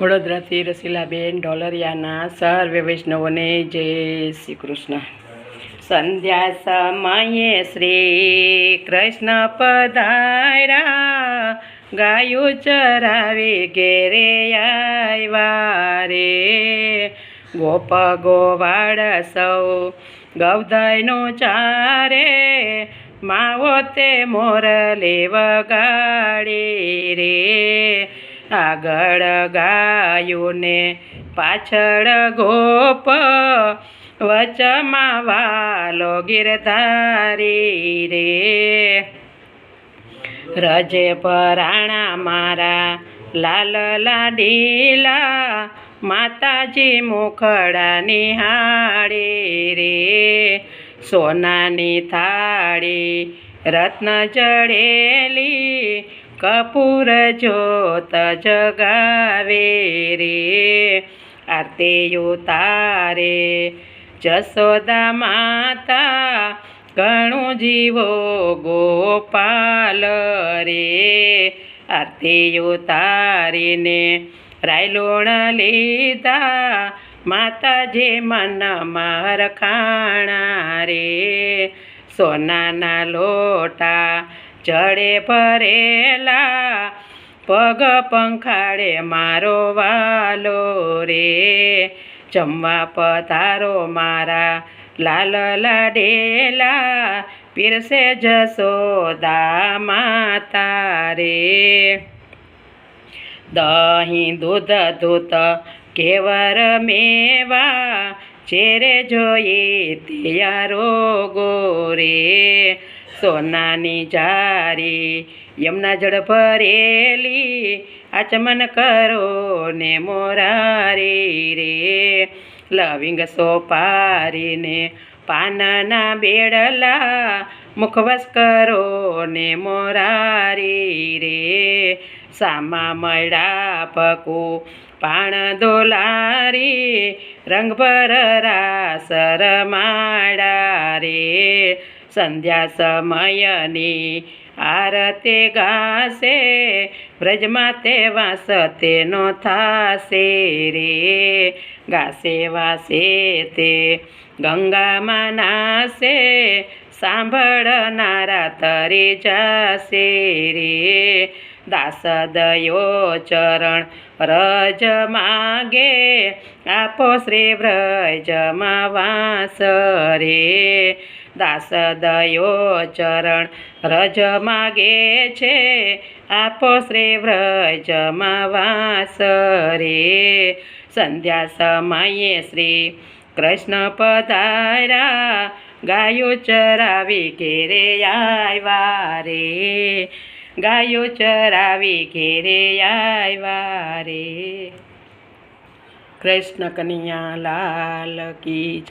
વડોદરાથી રસીલાબેન ઢોલરિયાના સર્વે વૈષ્ણવોને જય શ્રી કૃષ્ણ. સંધ્યા સમયે શ્રી કૃષ્ણ પધાર્યા. ગાયું ચરાવે ઘેરે આવ્યા રે. ગોપ ગોવાળ સૌ ગૌદયનું ચારે. માવો તે મોરલે વગાડી રે. આગળ ગાયું ને પાછળ ગોપ વચમાં વાલો ગિરધારી રે રજે પરાણા મારા લાલ લાડીલા માતાજી મુખડા નિહાળી રે સોનાની થાળી રત્ન જડેલી કપૂર જોત જગાવે રે આરતીઓ તારે જસોદા માતા ઘણું જીવો ગોપાલ રે આરતીઓ તારીને રાયલોણ લીધા. માતાજી મન મારખાણા રે, સોનાના લોટા જડે ભરેલા, પગ પંખાડે મારો વાલો રે. જમવા પધારો મારા લાલ લાડેલા, પીરસે જસોદા માતા રે. દહીં દૂધ દૂત કેવર મેવા, ચેરે જોઈએ તૈયારો ગોરે સોનાની જારી, યમના જળ ભરેલી આચમન કરો ને મોરારી રે. લવિંગ સોપારીને પાનના બેડલા, મુખવસ કરો ને મોરારી રે. સામા મળા પકો પાણ દોલારી, રંગભર રાસર માળા રે. સંધ્યા સમયની આરતે ગાશે, વ્રજમાં તે વાસ તેનો થાશે રે. ગાશે, વાસે તે ગંગામાં નાશે સાંભળનારા તરી જશે રે. દાસ દયો ચરણ રજ માગે, આપો શ્રી વ્રજમાં વાસ રે. દાસ દયો ચરણ રજ માગે છે. આપો શ્રી વ્રજમાં વાસ રે. સંધ્યા સમયે શ્રી કૃષ્ણ પધાર્યા. ગાયો ચરાવી ઘેરે આવ્યા રે. ગાયો ચરાવી ઘેરે આવ્યા રે. કૃષ્ણ કનૈયા લાલ કી